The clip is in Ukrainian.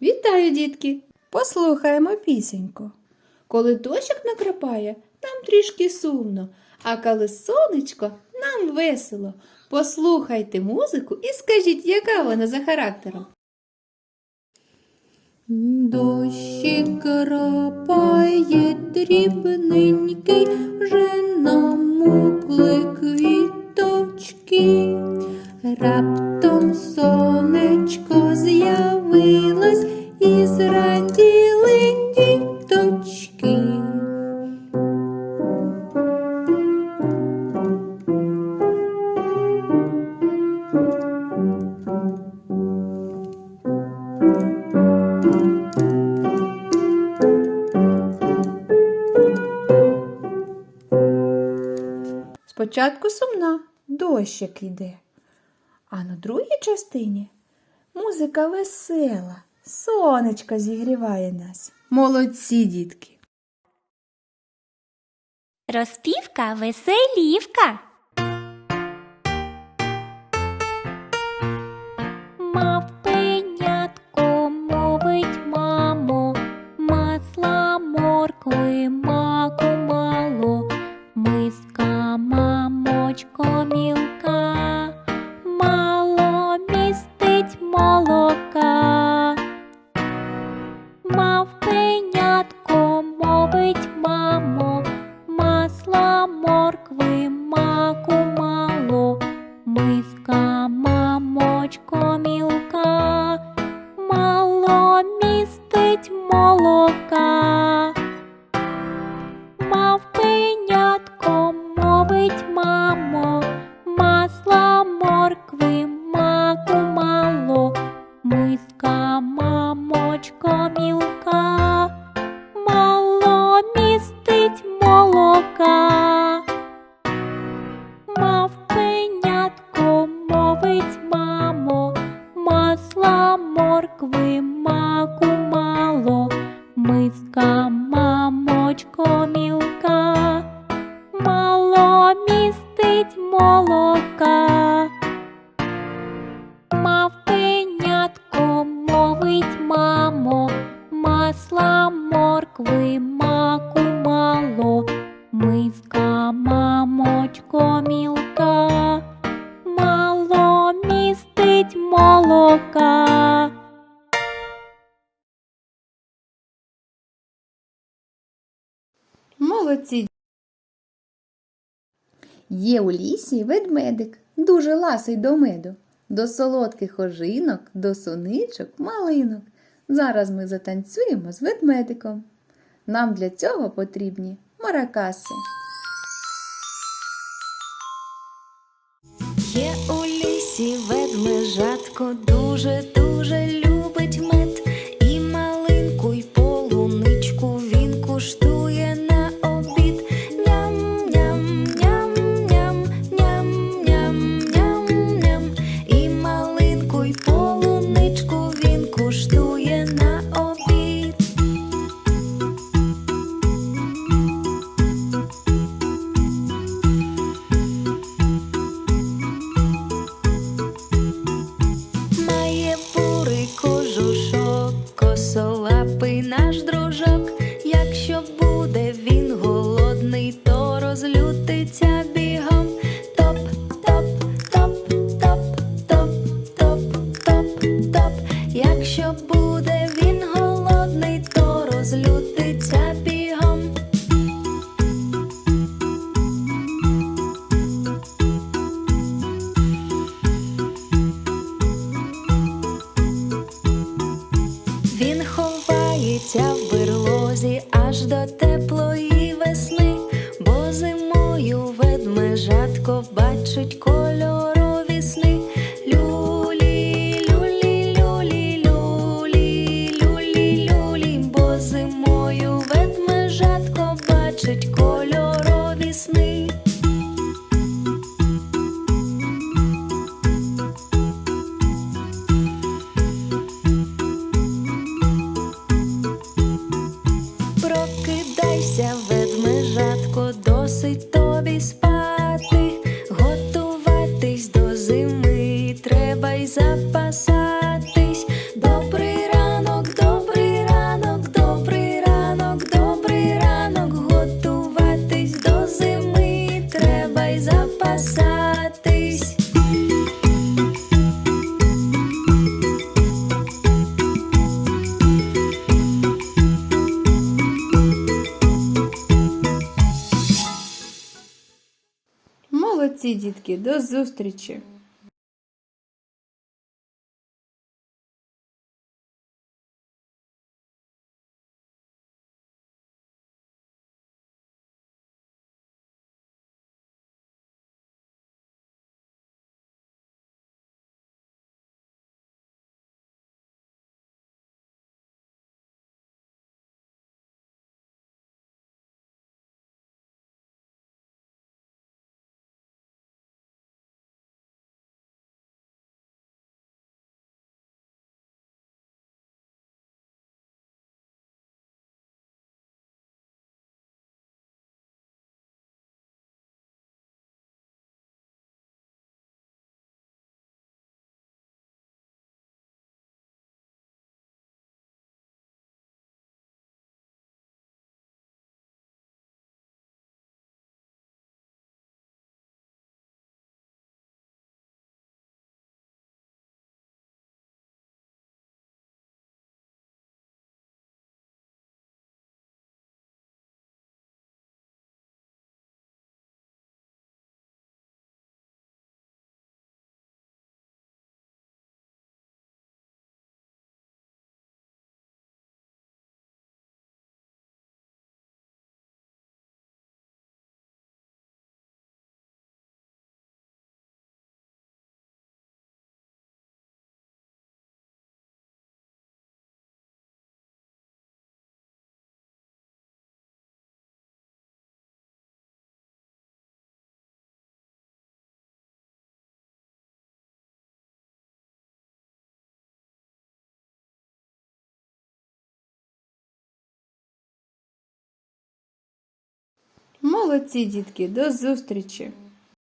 Вітаю, дітки! Послухаємо пісеньку. Коли дощик накрапає, нам трішки сумно, а коли сонечко, нам весело. Послухайте музику і скажіть, яка вона за характером. Дощик крапає дрібненький, вже намокли квіточки. Раптом сонечко Спочатку сумна, дощик іде. А на другій частині музика весела, сонечко зігріває нас. Молодці, дітки! Розпівка веселівка. Мамочко мілка, мало містить молока. Мавпенятко мовить мамо, масла моркви мамочко мілка, мало містить молока. Мавпенятко мовить мамо, масла моркви Молодці! Є у лісі ведмедик, дуже ласий до меду, до солодких ожинок, до суничок, малинок. Зараз ми затанцюємо з ведмедиком. Нам для цього потрібні маракаси. Є у лісі ведмежатко, дуже Малятко бачить кольорові сни. Люлі, люлі, люлі, люлі, бо зимою ведмежатко бачить кольорові сни. Прокидайся, ведмежатко, досить тобі спів. Молодці, дітки, до зустрічі! Молодці, дітки, до зустрічі!